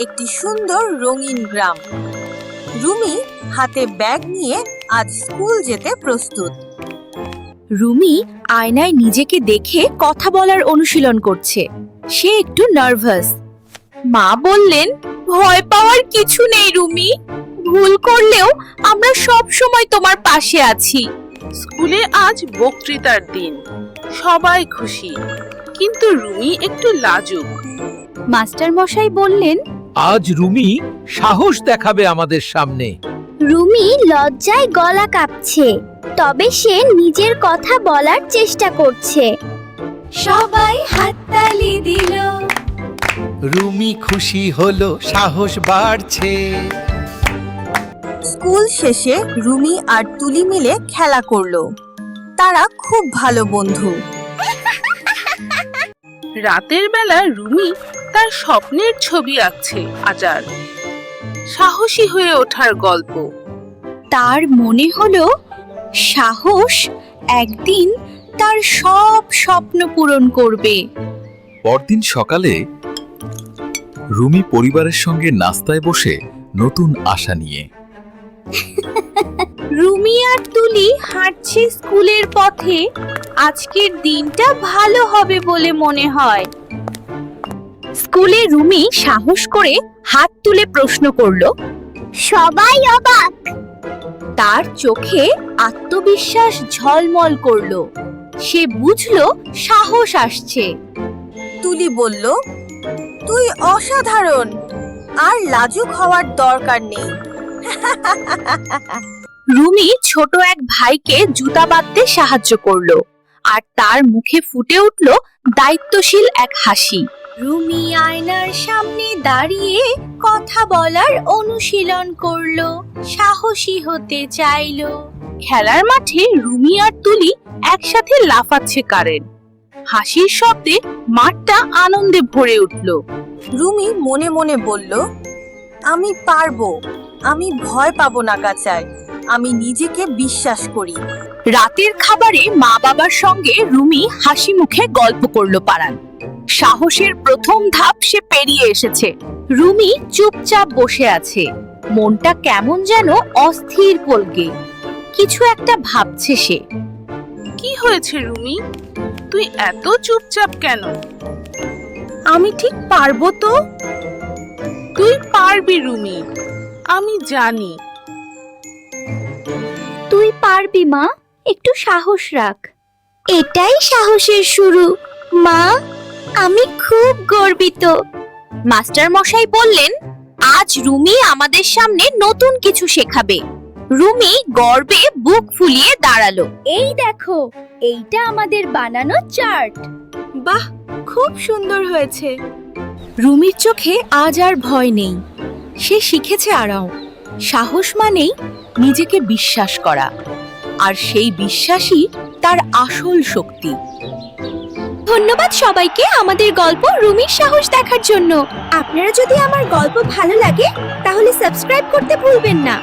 একটি সুন্দর রঙিন গ্রাম। রুমি হাতে ব্যাগ নিয়ে আজ স্কুল যেতে প্রস্তুত। রুমি আয়নায় নিজেকে দেখে কথা বলার অনুশীলন করছে। সে একটু নার্ভাস। মা বললেন ভয় পাওয়ার কিছু নেই রুমি। ভুল করলেও আমরা সব সময় তোমার পাশে আছি। স্কুলে আজ বক্তৃতার দিন। সবাই খুশি। কিন্তু রুমি একটু লাজুক। মাস্টার মশাই বললেন আজ রুমি সাহস দেখাবে আমাদের সামনে। রুমি লজ্জায় গলা কাঁপছে তবে সে নিজের কথা বলার চেষ্টা করছে। সবাই হাততালি দিল। রুমি খুশি হলো সাহস বাড়ছে। স্কুল শেষে রুমি আর তুলি মিলে খেলা করল। তারা খুব ভালো বন্ধু। রাতের বেলা রুমি তার স্বপ্নের ছবি আঁকছে আজার সাহসী হয়ে ওঠার গল্প। তার মনে হলো সাহস একদিন তার সব স্বপ্ন পূরণ করবে। পরদিন সকালে রুমি পরিবারের সঙ্গে নাস্তায় বসে নতুন আশা নিয়ে। রুমি আর তুলি হাঁটছে স্কুলের পথে। আজকের দিনটা ভালো হবে বলে মনে হয়। স্কুলে রুমি সাহস করে হাত তুলে প্রশ্ন করল সবাই অবাক। তার চোখে আত্মবিশ্বাস ঝলমল করল। সে বুঝলো সাহস আসছে। তুলি বলল তুই অসাধারণ আর লাজুক হওয়ার দরকার নেই। রুমি ছোট এক ভাইকে জুতা বাঁধতে সাহায্য করল আর তার মুখে ফুটে উঠল দায়িত্বশীল এক হাসি। রুমি আয়নার সামনে দাঁড়িয়ে কথা বলার অনুশীলন করল সাহসী হতে চাইলো। খেলার মাঠে রুমি আর তুলি একসাথে লাফাচ্ছে কারেন্ট হাসির শব্দে মাঠটা আনন্দে ভরে উঠল। রুমি মনে মনে বলল আমি পারব আমি ভয় পাবো না কাচায় আমি নিজেকে বিশ্বাস করি। রাতের খাবারে মা বাবার সঙ্গে রুমি হাসি মুখে গল্প করল পারান সাহসের প্রথম ধাপ সে পেরিয়ে এসেছে। রুমি চুপচাপ বসে আছে। মনটা কেমন যেন অস্থির পলকে কিছু একটা ভাবছে সে। কি হয়েছে রুমি? তুই এত চুপচাপ কেন? আমি ঠিক পারব তো? তুই পারবি রুমি। আমি জানি। তুই পারবি মা। একটু সাহস রাখ। এটাই সাহসের শুরু। মা আমি খুব গর্বিত। মাস্টার মশাই বললেন আজ রুমি আমাদের সামনে নতুন কিছু শেখাবে। রুমি গর্বে বুক ফুলিয়ে দাঁড়াল। এই দেখো এইটা আমাদের বানানো চার্ট। বাহ খুব সুন্দর হয়েছে। রুমির চোখে আজ আর ভয় নেই। সে শিখেছে আরাও সাহস মানেই নিজেকে বিশ্বাস করা। আর সেই বিশ্বাসই তার আসল শক্তি। ধন্যবাদ সবাইকে আমাদের গল্প রুমির সাহস দেখার জন্য। আপনারা যদি আমার গল্প ভালো লাগে, তাহলে সাবস্ক্রাইব করতে ভুলবেন না।